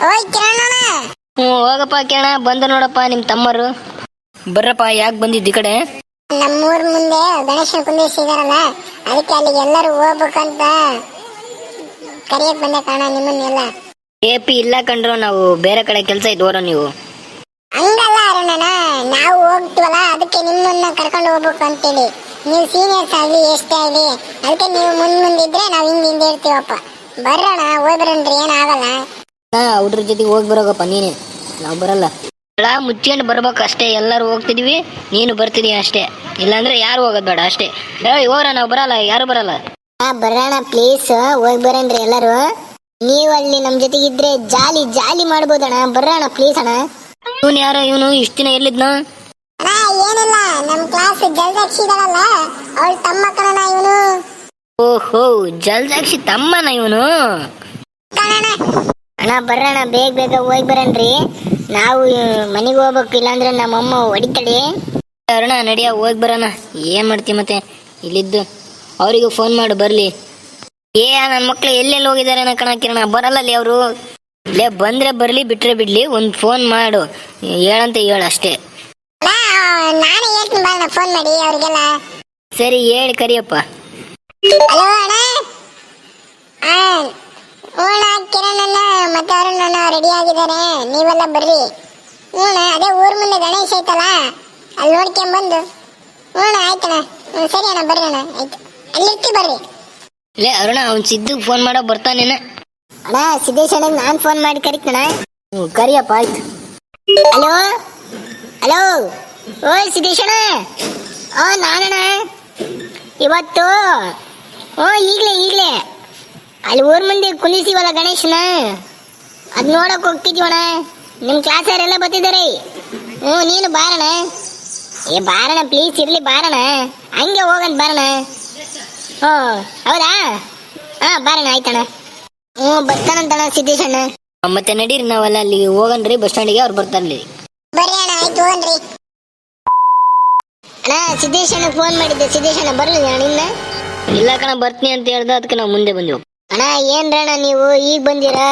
ಓಯ್ ಕಿರಣಣ್ಣ ಹ್ಞೂ ಹೋಗಪ್ಪ ಕೇಳ ಬಂದ ನೋಡಪ್ಪ ನಿಮ್ಮ ತಮ್ಮರು. ಬರ್ರಪ್ಪ ಯಾಕೆ ಬಂದಿದ್ದು ಈ ಕಡೆ? ನಮ್ಮೂರ್ ಮುಂದೆ ಗಣೇಶನ ಕುಂದಿಸಿದಾರಲ್ಲ ಅದಕ್ಕೆ ಅಲ್ಲಿಗೆ ಎಲ್ಲರೂ ಹೋಗ್ಬೇಕಂತ ಕರಿಯಕ್ ಬಂದೆ ಕಾಣ ನಿಮ್ಮನ್ನೆಲ್ಲ. ಎ ಪಿ ಇಲ್ಲ ಕಂಡ್ರು ನಾವು ಬೇರೆ ಕಡೆ ಕೆಲಸ ಇದ್ದು ನೀವು? ಹಂಗಲ್ಲ ಅರುಣಣ್ಣ ನಾವು ಹೋಗ್ತೀವಲ್ಲ ಅದಕ್ಕೆ ನಿಮ್ಮನ್ನ ಕರ್ಕೊಂಡು ಹೋಗ್ಬೇಕು ಅಂತೇಳಿ ನೀವು ಸೀನಿಯರ್ಸ್ ಆಗ್ಲಿ ಎಷ್ಟೇ ಆಗ್ಲಿ ಅದಕ್ಕೆ ನೀವು ಮುಂದ್ ಮುಂದಿದ್ರೆ ನಾವು ಹಿಂದೆ ಹಿಂದೆ ಇರ್ತೀವಪ್ಪ. ಬರ್ರೋಣ ಹೋದ್ರಂದ್ರೆ ಏನಾಗಲ್ಲ. ಹುಡ್ರ ಜೊತೆ ಹೋಗಿ ಬರೋಗಪ್ಪ ನೀನೆ. ನಾವು ಬರಲ್ಲ. ಎಲ್ಲ ಮುಚ್ಕೊಂಡು ಬರ್ಬೇಕು ಅಷ್ಟೇ. ಎಲ್ಲರೂ ಹೋಗ್ತಿದೀವಿ ನೀನು ಬರ್ತಿದೀಯ ಅಷ್ಟೇ. ಇಲ್ಲಾಂದ್ರೆ ಯಾರು ಹೋಗೋದು ಬೇಡ ಅಷ್ಟೇ. ಏಯ್ ಹೋಗ್ರ ನಾವು ಬರಲ್ಲ. ಯಾರು ಬರಲ್ಲ. ಬರೋಣ ಪ್ಲೀಸ್ ಹೋಗಿ ಬರೋಣ್ರಿ ಎಲ್ಲರೂ. ನೀವು ಅಲ್ಲಿ ನಮ್ ಜೊತೆಗಿದ್ರೆ ಜಾಲಿ ಜಾಲಿ ಮಾಡ್ಬೋದಣ್ಣ ಬರೋಣ ಪ್ಲೀಸ್ ಅಣ್ಣ. ಇವನು ಯಾರೋ? ಇವನು ಇಷ್ಟು ದಿನ ಎಲ್ಲಿದ್ನ? ಏನಿಲ್ಲ. ನಮ್ ಕ್ಲಾಸ್ ಜಲ್ದಾಕ್ಷಿ ಇದಾಳಲ್ಲ ಅವಳ ತಮ್ಮ ಇವನು. ಓಹೋ ಜಲ್ಜಾಕ್ಷಿ ತಮ್ಮನ ಇವನು? ಅಣ್ಣ ಬರ್ರಣ್ಣ ಬೇಗ ಬೇಗ ಹೋಗಿ ಬರಣ್ರಿ ನಾವು ಮನೆಗೆ ಹೋಗ್ಬೇಕು ಇಲ್ಲಾಂದ್ರೆ ನಮ್ಮಮ್ಮ ಹೊಡಿತಾಳೆ. ಅರುಣ ನಡಿಯ ಹೋಗಿ ಬರೋಣ. ಏನ್ ಮಾಡ್ತಿ ಮತ್ತೆ? ಇಲ್ಲಿದ್ದು. ಅವರಿಗೂ ಫೋನ್ ಮಾಡು ಬರ್ಲಿ. ಏ ನನ್ನ ಮಕ್ಳು ಎಲ್ಲೆಲ್ಲಿ ಹೋಗಿದ್ದಾರೆ ಕಣ ಕಿರಣ? ಬರಲ್ಲ ಅಲ್ಲಿ ಅವರು. ಲೇ ಬಂದ್ರೆ ಬರ್ಲಿ ಬಿಟ್ರೆ ಬಿಡ್ಲಿ ಒಂದು ಫೋನ್ ಮಾಡು. ಹೇಳಂತ ಹೇಳು ಅಷ್ಟೇ. ನಾನೇ ಹೇಳ್ತೀನಿ ಬರೋಣ ಫೋನ್ ಮಾಡಿ ಅವ್ರಿಗೆಲ್ಲ. ಸರಿ ಹೇಳಿ ಕರಿಯಪ್ಪ. ಹಲೋ ಅಣ್ಣ. ಹ್ಞೂಣ ಕಿರಣಣ್ಣ ಮತ್ತೆ ಅರುಣಣ್ಣ ರೆಡಿ ಆಗಿದ್ದಾರೆ. ನೀವೆಲ್ಲ ಬರ್ರಿ. ಹ್ಞೂಣ ಅದೇ ಊರ ಮುಂದೆ ಗಣೇಶ ಐತಲ್ಲ ಅಲ್ಲಿ ನೋಡ್ಕೊಂಬಂದು ಹ್ಞೂಣ ಆಯ್ತಣ್ಣ. ಹ್ಞೂ ಸರಿ ಅಣ್ಣ ಬರ್ರಿ ಅಣ್ಣ ಆಯ್ತು. ಅಲ್ಲಿರ್ತಿ ಬರ್ರಿ. ಲೇ ಅರುಣ ಅವ್ನು ಸಿದ್ದು ಫೋನ್ ಮಾಡೋ ಬರ್ತಾನೇನ ಅಣ್ಣ ಸಿದ್ದೇಶ್ ಅಣ್ಣ ನಾನು ಫೋನ್ ಮಾಡಿ ಕರಿತಣ್ಣ ಹ್ಞೂ ಕರಿಯಪ್ಪ ಆಯ್ತು. ಹಲೋ? ಹಲೋ? ಓ ಸಿದ್ದೇಶ್ ಅಣ್ಣ. ಓ ನಾನಣ್ಣ. ಇವತ್ತು ಓ ಈಗಲೇ ಈಗಲೇ. ಅಲ್ಲಿ ಊರ್ ಮುಂದೆ ಕುಣಿಸಿವಲ್ಲ ಗಣೇಶನ? ಅದ್ ನೋಡಕ್ ಹೋಗ್ತಿದೀವಣ ನಿಮ್ ಕ್ಲಾಸವರೆಲ್ಲ ಬರ್ತಿದ್ದಾರೆ ಹ್ಞೂ ನೀನು ಬಾರಣ. ಏ ಬಾರಣ ಪ್ಲೀಸ್ ಇರ್ಲಿ ಬಾರಣ. ಹಂಗೆ ಹೋಗಂತ ಬಾರಣ. ಓ ಹೌದಾ? ಹಾ ಬಾರಣ ಆಯ್ತಣ್ಣ. ಹ್ಞೂ ಬರ್ತಾನಂತಣ್ಣ ಸಿದ್ದೇಶ್ ಅಣ್ಣ. ಮತ್ತೆ ನಡೀರಿ ನಾವೆಲ್ಲ ಅಲ್ಲಿ ಹೋಗನ್ರಿ ಬಸ್ ಸ್ಟ್ಯಾಂಡಿಗೆ ಅವ್ರು ಬರ್ತಾರಲಿ ಬರ್ರಿ ಅಣ್ಣ ಆಯ್ತು ಹೋಗನ್ರಿ ಅಣ್ಣ ಸಿದ್ದೇಶ್ ಅಣ್ಣ ಫೋನ್ ಮಾಡಿದ್ದೆ. ಸಿದ್ದೇಶ್ ಅಣ್ಣ ನಾನು ಇನ್ನ ಇಲ್ಲ ಕಣ ಬರ್ತೀನಿ ಅಂತ ಹೇಳ್ದ ಅದಕ್ಕೆ ನಾವು ಮುಂದೆ ಬಂದೆವು. ಅಣ್ಣ, ಏನ್ರಣ್ಣ ನೀವು ಈಗ ಬಂದಿರಾ?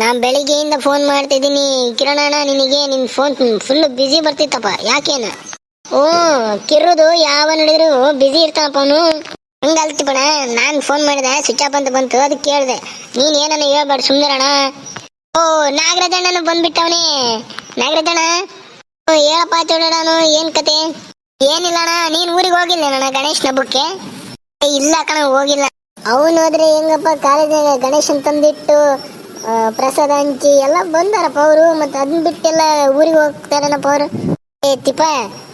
ನಾನ್ ಬೆಳಿಗ್ಗೆಯಿಂದ ಫೋನ್ ಮಾಡ್ತಿದ್ದೀನಿ. ಕಿರಣ ಅಣ್ಣ, ನಿನಗೆ ನಿನ್ ಫೋನ್ ಫುಲ್ ಬಿಸಿ ಬರ್ತಿತ್ತಪ್ಪ. ಯಾಕೇನ? ಓ ಕಿರುದು ಯಾವ ನಡಿದ್ರು ಬಿಸಿ ಇರ್ತಾನಪ್ಪ ಅವನು. ಹಂಗಲ್ತಿಪ್ಪಣ ನಾನ್ ಫೋನ್ ಮಾಡಿದೆ ಸ್ವಿಚ್ ಆಫ್ ಅಂತ ಬಂತು, ಅದಕ್ಕೆ ಕೇಳಿದೆ. ನೀನ್ ಏನನ್ನ ಹೇಳ್ಬೇಡ ಸುಮ್ನಿರಣ್ಣ ಓ, ನಾಗರಾಜಣ್ಣನು ಬಂದ್ಬಿಟ್ಟವನೇ. ನಾಗರಾಜಣ್ಣ, ಓ, ಹೇಳಪ್ಪ ಚೋಡಣ್ಣನು ಏನ್ ಕತೆ? ಏನಿಲ್ಲ ಅಣ್ಣ, ನೀನ್ ಊರಿಗೆ ಹೋಗಿಲ್ಲ ಅಣ್ಣ ಗಣೇಶ್ ಹಬ್ಬಕ್ಕೆ ಇಲ್ಲ ಕಣ, ಹೋಗಿಲ್ಲ. ಅವನು ಹೋದ್ರೆ ಹೆಂಗಪ್ಪ ಕಾಲೇಜಾಗ ಗಣೇಶನ್ ತಂದಿಟ್ಟು ಪ್ರಸಾದ ಹಂಚಿ ಎಲ್ಲ ಬಂದಾರಪ್ಪ ಅವರು ಮತ್ತೆ ಅದನ್ನ ಬಿಟ್ಟೆಲ್ಲ ಊರಿಗೆ ಹೋಗ್ತಾರೇನಪ್ಪ ಅವರು? ಏ ತಿಪ್ಪ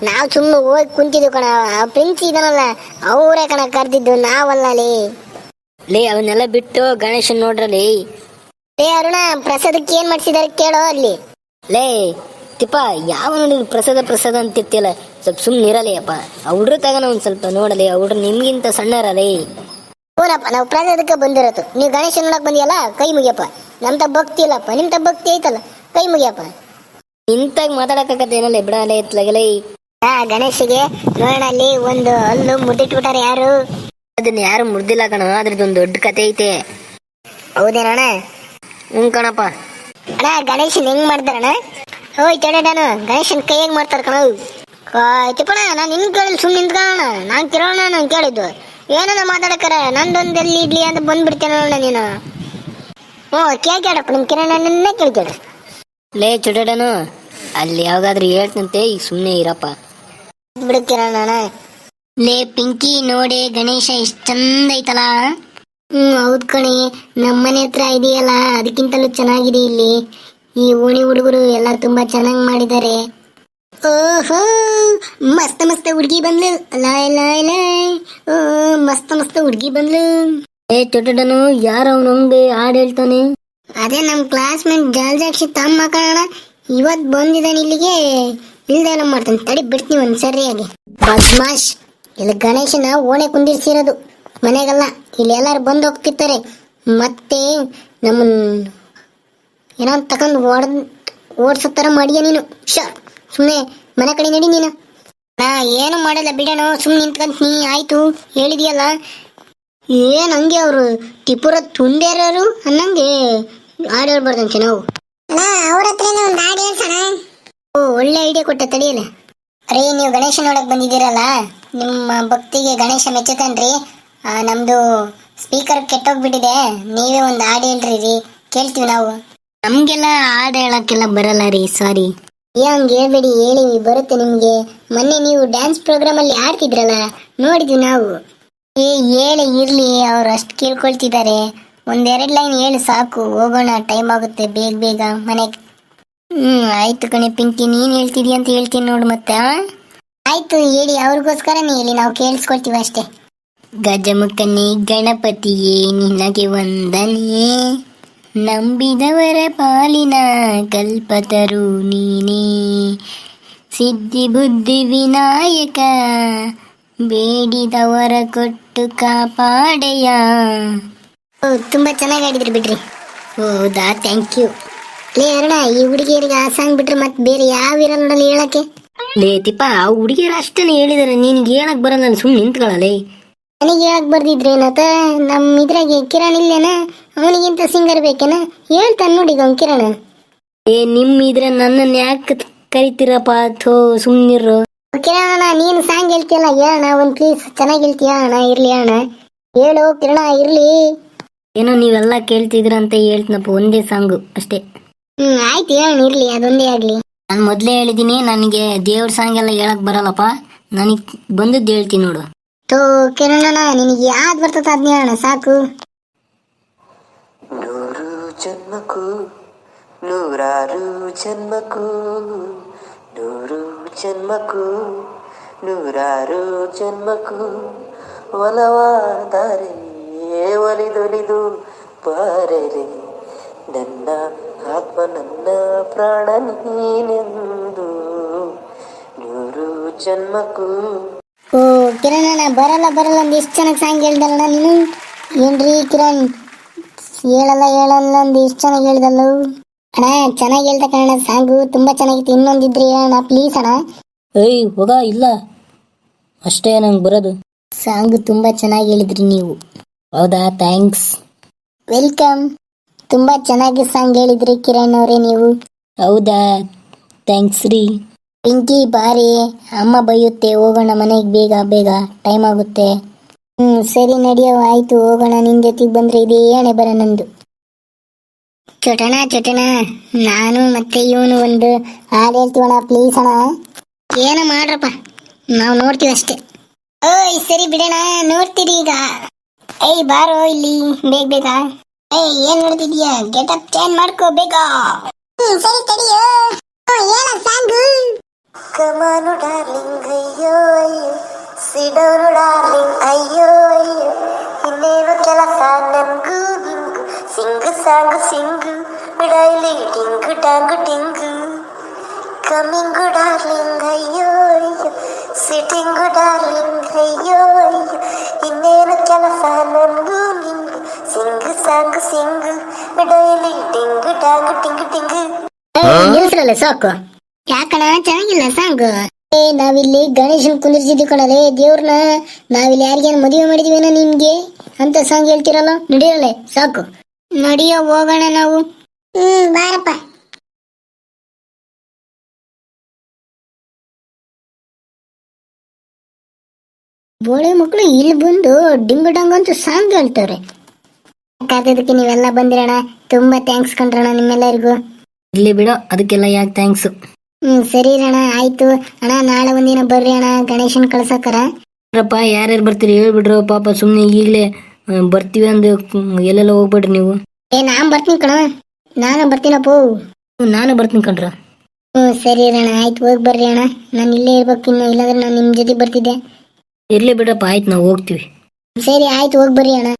ನಾವು ಸುಮ್ಮನೆ ಹೋಗಿ ಕುಂತಿದ್ವು ಕಣ ಆ ಪ್ರಿನ್ಸ್ ಇದನಲ್ಲ ಅವರೇ ಕಣ ಕರೆದಿದ್ದು ನಾವಲ್ಲ ಲೇ ಲೇ ಅವನ್ನೆಲ್ಲ ಬಿಟ್ಟು ಗಣೇಶನ್ ನೋಡ್ರಲ್ಲಿ. ಏ ಅರುಣ ಪ್ರಸಾದಕ್ಕೆ ಏನ್ ಮಾಡ್ಸಿದಾರೆ ಕೇಳೋ ಅಲ್ಲಿ. ಲೇ ತಿಪ್ಪ ಯಾವ ನೋಡಿದ್ರು ಪ್ರಸಾದ ಪ್ರಸಾದ ಅಂತಿರ್ತಿಲ್ಲ ಸ್ವಲ್ಪ ಸುಮ್ಮನೆ ಇರಲಿ ಅಪ್ಪ. ಆ ಹುಡ್ರ ತಗನ ಒಂದ್ ಸ್ವಲ್ಪ ನೋಡಲಿ ಆ ಹುಡ್ರು ನಿಮ್ಗಿಂತ ಸಣ್ಣರಲೇ. ಹೂನಪ್ಪ ನಾವು ಪ್ರಸಾದಕ್ಕೆ ಬಂದಿರತ್ತು ನೀವು ಗಣೇಶ ನೋಡಕ್ ಬಂದಿಯಲ್ಲ? ಕೈ ಮುಗಿಯಪ್ಪ. ನಮ್ ತ ಭಕ್ತಿ ಇಲ್ಲಪ್ಪ. ನಿಮ್ ತ ಭಕ್ತಿ ಐತಲ್ಲ? ಕೈ ಮುಗಿಯಪ್ಪ. ಇಂತಾಗ ಮಾತಾಡಕ್ಕಾಗತ್ತೇನಲ್ಲ ಏನಲ್ಲ? ಬಿಡಲೇ ಎತ್ಲಾಗಲೇ ಆ ಗಣೇಶಿಗೆ ನೋಡೋಣ ಅಲ್ಲಿ ಒಂದು ಹಲ್ಲು ಮುದ್ದಿಟ್ಬಿಟ್ಟಾರೆ ಯಾರು? ಅದನ್ನ ಯಾರು ಮುರ್ದಿಲ್ಲ ಕಣ. ಅದ್ರದ್ದೊಂದು ದೊಡ್ಡ ಕತೆ ಐತೆ. ಹೌದೇನಣ್ಣ ಹ್ಞೂ ಕಣಪ್ಪ. ಅಣ್ಣ ಗಣೇಶನ್ ಹೆಂಗ್ ಮಾಡ್ತಾರಣ್ಣ? ಓಯ್ ಚಡಡನು ಗಣೇಶನ್ ಕೈ ಹೆಂಗ್ ಮಾಡ್ತಾರ ಕಣ. ತಿಪ್ಪಣ ನಾನು ನಿನ್ ಕೇಳಿ ಸುಮ್ಮನೆ ನಿಂತ್ಕೊಳ್ಳೋಣ ನಾನು ಕೇಳೋಣ ನಾನು ಕೇಳಿದ್ದು. ಏನನ್ನ ಮಾತಾಡಕರ? ನಂದೊಂದ್ ಎಲ್ಲಿ ಇಡ್ಲಿ ಅಂತ ಬಂದ್ಬಿಡ್ತೇನೆ ನೋಡ ನೀನು. ಹ್ಞೂ ಕೇಳ್ಕೇಡಪ್ಪ ನಿಮ್ ಕಿರಣಣ್ಣನ್ನೇ ಕೇಳ್ಕೇಳ್ರಿ ಲೇ ಚುಡಡನು ಅಲ್ಲಿ ಯಾವ್ದಾದ್ರು ಹೇಳ್ತಂತೆ ಈಗ ಸುಮ್ಮನೆ ಇರಪ್ಪ. ಬಿಡು ಕಿರಣಣ್ಣ ಲೇ ಪಿಂಕಿ ನೋಡಿ ಗಣೇಶ ಎಷ್ಟು ಚಂದ ಐತಲ್ಲ ಹ್ಮ್ ಹೌದ್ ಕಣಿ. ನಮ್ಮನೆ ಹತ್ರ ಇದೆಯಲ್ಲ ಅದಕ್ಕಿಂತಲೂ ಚೆನ್ನಾಗಿದೆ ಇಲ್ಲಿ. ಈ ಓಣಿ ಹುಡುಗರು ಎಲ್ಲ ತುಂಬಾ ಚೆನ್ನಾಗಿ ಮಾಡಿದ್ದಾರೆ. ಓಹೋ ಮಸ್ತ ಮಸ್ತ ಹುಡುಗಿ ಬಂದ್ಲು. ಲಾಯ್ ಲಾಯ್ ಲಾಯ್. ಮಸ್ತ್ ಮಸ್ತ್ ಹುಡ್ಗಿ ಬಂದ್ಲು. ಏ ಚೊಟ್ಟನು ಯಾರ ಅವನು ಹಂಗೆ ಹಾಡು ಹೇಳ್ತಾನೆ? ಅದೇ ನಮ್ ಕ್ಲಾಸ್ಮೇಟ್ ಜಾಲ್ಜಾಕ್ಷಿ ತಮ್ಮ ಕಾರಣ ಇವತ್ ಬಂದಿದ್ದಾನೆ ಇಲ್ಲಿಗೆ. ಇಲ್ದೇನೋ ಮಾಡ್ತಾನೆ. ತಡಿ ಬಿಡ್ತೀನಿ ಒಂದ್ ಸರಿಯಾಗಿ. ಬದ್ಮಾಶ್. ಇಲ್ಲಿ ಗಣೇಶನ ಓಣೆ ಕುಂದಿರ್ಸಿರೋದು. ಮನೆಗಲ್ಲ. ಇಲ್ಲಿ ಎಲ್ಲಾರು ಬಂದು ಹೋಗ್ತಿರ್ತಾರೆ. ಮತ್ತೆ ನಮ್ಮನ್ ಏನೋ ತಕೊಂಡ್ ಓಡ್ ಓಡ್ಸೋ ಥರ ಮಾಡಿಯ ನೀನು. ಶ ಸುಮ್ಮನೆ ಮನೆ ಕಡೆ ನಡಿ ನೀನು. ನಾ ಏನು ಮಾಡಲ್ಲ ಬಿಡೋಣ ಸುಮ್ಮನೆ ನಿಂತ್ಕೊಂತೀನಿ ಆಯ್ತು ಹೇಳಿದ್ಯಲ್ಲ. ಏನ್ ಹಂಗೆ ಅವರು? ಟಿಪುರ ತುಂಡೇರೋರು ಅನ್ನಂಗೆ. ಹಾಡು ಹೇಳ್ಬಾರ್ದಂತೆ ನಾವು? ಒಂದು ಹಾಡು ಹೇಳ್ಸೋಣ. ಓ ಒಳ್ಳೆ ಐಡಿಯಾ ಕೊಟ್ಟ ತಡಿಯಲ್ಲ. ಅರೇ ನೀವು ಗಣೇಶ ನೋಡಕ್ ಬಂದಿದ್ದೀರಲ್ಲ? ನಿಮ್ಮ ಭಕ್ತಿಗೆ ಗಣೇಶ ಮೆಚ್ಚುತ್ತಾನ್ರಿ. ನಮ್ದು ಸ್ಪೀಕರ್ ಕೆಟ್ಟೋಗ್ಬಿಟ್ಟಿದೆ. ನೀವೇ ಒಂದು ಹಾಡು ಹೇಳ್ರಿ ರೀ. ಕೇಳ್ತೀವಿ ನಾವು. ನಮ್ಗೆಲ್ಲ ಹಾಡು ಹೇಳಕ್ಕೆಲ್ಲ ಬರಲ್ಲ ರೀ ಸಾರಿ ಹಂಗೆ ಹೇಳ್ಬೇಡಿ, ಹೇಳಿ ಬರುತ್ತೆ ನಿಮ್ಗೆ. ಮೊನ್ನೆ ನೀವು ಡ್ಯಾನ್ಸ್ ಪ್ರೋಗ್ರಾಮ್ ಅಲ್ಲಿ ಆಡ್ತಿದ್ರಲ್ಲ, ನೋಡಿದ್ವಿ ನಾವು. ಏ, ಹೇಳಿ, ಇರ್ಲಿ, ಅವ್ರು ಅಷ್ಟು ಕೇಳ್ಕೊಳ್ತಿದ್ದಾರೆ. ಒಂದೆರಡು ಲೈನ್ ಹೇಳಿ ಸಾಕು, ಹೋಗೋಣ ಟೈಮ್ ಆಗುತ್ತೆ, ಬೇಗ ಬೇಗ ಮನೆಗೆ. ಹ್ಮ್, ಆಯ್ತು ಕಣೆ ಪಿಂಕಿ, ನೀನ್ ಹೇಳ್ತಿದೀಯ ಅಂತ ಹೇಳ್ತೀನಿ ನೋಡು ಮತ್ತೆ? ಆಯ್ತು, ಹೇಳಿ ಅವ್ರಿಗೋಸ್ಕರನೇ ಹೇಳಿ, ನಾವು ಕೇಳಿಸ್ಕೊಳ್ತೀವಿ ಅಷ್ಟೇ. ಗಜಮುಖನೇ, ಗಣಪತಿಯೇ, ನಿನಗೆ ವಂದನೆ ನಂಬಿದವರ ಪಾಲಿನ ಕಲ್ಪತರು ನೀನೇ. ಸಿದ್ಧಿ ಬುದ್ಧಿ ವಿನಾಯಕ, ಬೇಡಿದವರ ಕೊಟ್ಟು ಕಾಪಾಡೆಯ. ಓ, ತುಂಬ ಚೆನ್ನಾಗಿ ಆಡಿದ್ರಿ ಬಿಡ್ರಿ. ಹೌದಾ ಥ್ಯಾಂಕ್ ಯು ಲೇ, ಅರುಣ, ಈ ಹುಡುಗಿಯರಿಗೆ ಆ ಸಾಂಗ್ ಬಿಟ್ರೆ ಮತ್ತೆ ಬೇರೆ ಯಾವ ಇರಲ್ಲ ಹೇಳಕ್ಕೆ? ಲೇ ತಿಪ್ಪ ಆ ಹುಡುಗಿಯರು ಅಷ್ಟೇ ಹೇಳಿದಾರೆ, ನಿನ್ಗೆ ಹೇಳಕ್ ಬರಲ್ಲ ಸುಮ್ಮನೆ ನಿಂತ್ಕೊಳ್ಳಲೇ ನನಗೆ ಹೇಳಕ್ ಬರ್ದಿದ್ರೇನತ ನಮ್ಮ ಇದ್ರಾಗೆ ಕಿರಣ್ ಇಲ್ಲೇನ? ಅವನಿಗಿಂತ ಸಿಂಗರ್ ಬೇಕೇನ? ಹೇಳ್ತಾನೆ ನೋಡಿ ಅವ್ನು ಕಿರಣ. ಏ ನಿಮ್ ಇದ್ರ ನನ್ನನ್ನು ಯಾಕೆ ಕರಿತೀರಪ್ಪ ಥೋ ಸುಮ್ಮನಿರು ಕಿರಣ ನೀನ್ ಸಾಂಗ್ ಹೇಳ್ತಿಯಲ್ಲ ಹೇಳಣ್ಣ ಒಂದು ಪ್ಲೀಸ್ ಚೆನ್ನಾಗಿ ಹೇಳ್ತೀಯ ಅಣ್ಣ ಇರ್ಲಿ ಅಣ್ಣ. ಹೇಳು ಕಿರಣ ಇರ್ಲಿ. ಏನೋ ನೀವೆಲ್ಲ ಕೇಳ್ತಿದ್ರ ಅಂತ ಹೇಳ್ತೀನಪ್ಪ ಒಂದೇ ಸಾಂಗು ಅಷ್ಟೇ. ಹ್ಮ್ ಆಯ್ತು ಹೇಳ ಇರ್ಲಿ ಅದೊಂದೇ ಆಗ್ಲಿ. ನಾನು ಮೊದಲೇ ಹೇಳಿದ್ದೀನಿ ನನಗೆ ದೇವ್ರ ಸಾಂಗ್ ಎಲ್ಲ ಹೇಳಕ್ ಬರಲ್ಲಪ್ಪ. ನನಗೆ ಬಂದದ್ದು ಹೇಳ್ತೀನಿ ನೋಡು. ತೋ ಕಿರಣನ ನಿನಗೆ ಯಾವ್ದು ಬರ್ತದ ಅದ್ನೇ ಸಾಕು. ನೂರು ಜನ್ಮಕ್ಕೂ, ನೂರಾರು ಜನ್ಮಕ್ಕೂ, ನೂರು ಜನ್ಮಕ್ಕೂ, ನೂರಾರು ಜನ್ಮಕ್ಕೂ, ಒಲವಾದರೆ ಒಲಿದೊಲಿದು ಬಾರರೆ ನನ್ನ ಆತ್ಮ, ನನ್ನ ಪ್ರಾಣ ನೀನೆಂದು. ನೂರು ಜನ್ಮಕ್ಕೂ ಓ ಕಿರಣ್ ಅಣ್ಣ ಬರಲ್ಲ ಬರಲ್ಲ ಅಂದ್ ಎಷ್ಟು ಚೆನ್ನಾಗಿ ಸಾಂಗ್ ಹೇಳ್ದಲ್ಲ ನೀನು? ಏನ್ರಿ ಕಿರಣ್? ಹೇಳಲ್ಲ ಹೇಳಲ್ಲ ಅಂದ್ ಎಷ್ಟು ಚೆನ್ನಾಗಿ ಹೇಳ್ದಲ್ಲ? ಅಣ್ಣ ಚೆನ್ನಾಗಿ ಹೇಳ್ದ ಕಣ ಸಾಂಗು ತುಂಬಾ ಚೆನ್ನಾಗಿತ್ತು. ಇನ್ನೊಂದಿದ್ರಿ ಅಣ್ಣ ಪ್ಲೀಸ್ ಅಣ್ಣ. ಏಯ್ ಹೋಗ ಇಲ್ಲ. ಅಷ್ಟೇ ನಂಗೆ ಬರೋದು. ಸಾಂಗು ತುಂಬಾ ಚೆನ್ನಾಗಿ ಹೇಳಿದ್ರಿ ನೀವು. ಹೌದಾ ಥ್ಯಾಂಕ್ಸ್ ವೆಲ್ಕಮ್ ತುಂಬಾ ಚೆನ್ನಾಗಿ ಸಾಂಗ್ ಹೇಳಿದ್ರಿ ಕಿರಣ್ ಅವರೇ ನೀವು. ಹೌದಾ ಥ್ಯಾಂಕ್ಸ್ ರೀ. ಪಿಂಕಿ, ಬಾರಿ. ಅಮ್ಮ ಬೈಯುತ್ತೆ, ಹೋಗೋಣ ಮನೆಗೆ ಬೇಗ ಬೇಗ. ಟೈಮ್ ಆಗುತ್ತೆ. ಹ್ಮ್, ಸರಿ ನಡೆಯೋ, ಆಯ್ತು, ಹೋಗೋಣ. ನಿನ್ ಜೊತೆಗೆ ಬಂದ್ರೆ ಇದೇ ಏಣೆ ಬರ ನಂದು. ಚೊಟಣ ಚೊಟಣ. ನಾನು ಮತ್ತೆ ಇವನು ಒಂದು ಹಾಡು ಹೇಳ್ತೀವಣ ಪ್ಲೀಸ್ ಅಣ್ಣ. ಏನ ಮಾಡ್ರಪ್ಪ. ನಾವು ನೋಡ್ತೀವಿ ಅಷ್ಟೇ. ಓಯ್, ಸರಿ ಬಿಡೋಣ ನೋಡ್ತೀರಿ ಈಗ. ಏಯ್, ಬಾರೋ ಇಲ್ಲಿ, ಬೇಗ ಬೇಗ. ಏಯ್, ಏನ್ ನೋಡ್ತಿದ್ಯಾ ಗೆಟ್ ಅಪ್ ಚೇಂಜ್ ಮಾಡ್ಕೋ, ಬೇಗ. ಟಿಂಗು ಟಾಂಗು ಟಿಂಗು ನಿಲ್ಸ್ರಲ್ಲ ಸಾಕು. ಯಾಕಣ ಚೆನ್ನಾಗಿಲ್ಲ ಸಾಂಗ್. ಏ ನಾವಿಲ್ಲಿ ಗಣೇಶನ್ ಕುಂದಿರ್ಸಿದ್ವಿ ಕಣಲೆ ದೇವ್ರನ್ನ. ನಾವಿಲ್ಲಿ ಯಾರಿಗೇನು ಮದುವೆ ಮಾಡಿದೀವೇನ ನಿಮ್ಗೆ? ಅಂತ ಸಾಂಗ್ ಹೇಳ್ತಿರಲ್ಲ ನಡಿಯಲ್ಲ ಸಾಕು. ನಡಿಯೋ ಹೋಗೋಣ ನಾವು. ಹ್ಮ್ ಬಾರಪ್ಪ. ಬೋಳೆ ಮಕ್ಕಳು ಇಲ್ಲಿ ಬಂದು ಡಿಂಗ್ ಡಂಗ ಅಂತ ಸಾಂಗ್ ಹೇಳ್ತಾರೆ. ಕಾದದಕ್ಕೆ ನೀವೆಲ್ಲ ಬಂದಿರಣ ತುಂಬಾ ಥ್ಯಾಂಕ್ಸ್ ಕಣ್ರಣ ನಿಮ್ಮೆಲ್ಲರಿಗೂ. ಇರ್ಲಿ ಬಿಡೋ ಅದಕ್ಕೆಲ್ಲ ಯಾಕೆ ಥ್ಯಾಂಕ್ಸ್ ಹ್ಮ್ ಸರಿ ರಣ ಆಯ್ತು. ಅಣ್ಣ ನಾಳೆ ಒಂದಿನ ಬರ್ರಿ ಅಣ್ಣ ಗಣೇಶನ್ ಕಳ್ಸಕರ ರಪ್ಪ ಯಾರ್ಯಾರು ಬರ್ತೀರಿ ಹೇಳ್ಬಿಡ್ರು ಪಾಪ ಸುಮ್ಮನೆ ಈಗಲೇ ಬರ್ತೀವಿ ಅಂದ್ ಎಲ್ಲೆಲ್ಲ ಹೋಗ್ಬೇಡ್ರಿ ನೀವು. ಏ ನಾನ್ ಬರ್ತೀನಿ ಕಣ. ನಾನು ಬರ್ತೀನಪ್ಪ ನಾನು ಬರ್ತೀನಿ ಕಣ್ರ. ಹ್ಮ್ ಸರಿ ಅಣ್ಣ ಆಯ್ತು ಹೋಗಿ ಬರ್ರಿ ಅಣ್ಣ. ನಾನು ಇಲ್ಲೇ ಇರ್ಬೇಕು ಇನ್ನು ಇಲ್ಲಾಂದ್ರೆ ನಾನು ನಿಮ್ ಜೊತೆ ಬರ್ತಿದ್ದೆ. ಇರ್ಲಿ ಬಿಡಪ್ಪ ಆಯ್ತು ನಾವು ಹೋಗ್ತೀವಿ. ಸರಿ ಆಯ್ತು ಹೋಗಿ ಬರ್ರಿ ಅಣ್ಣ.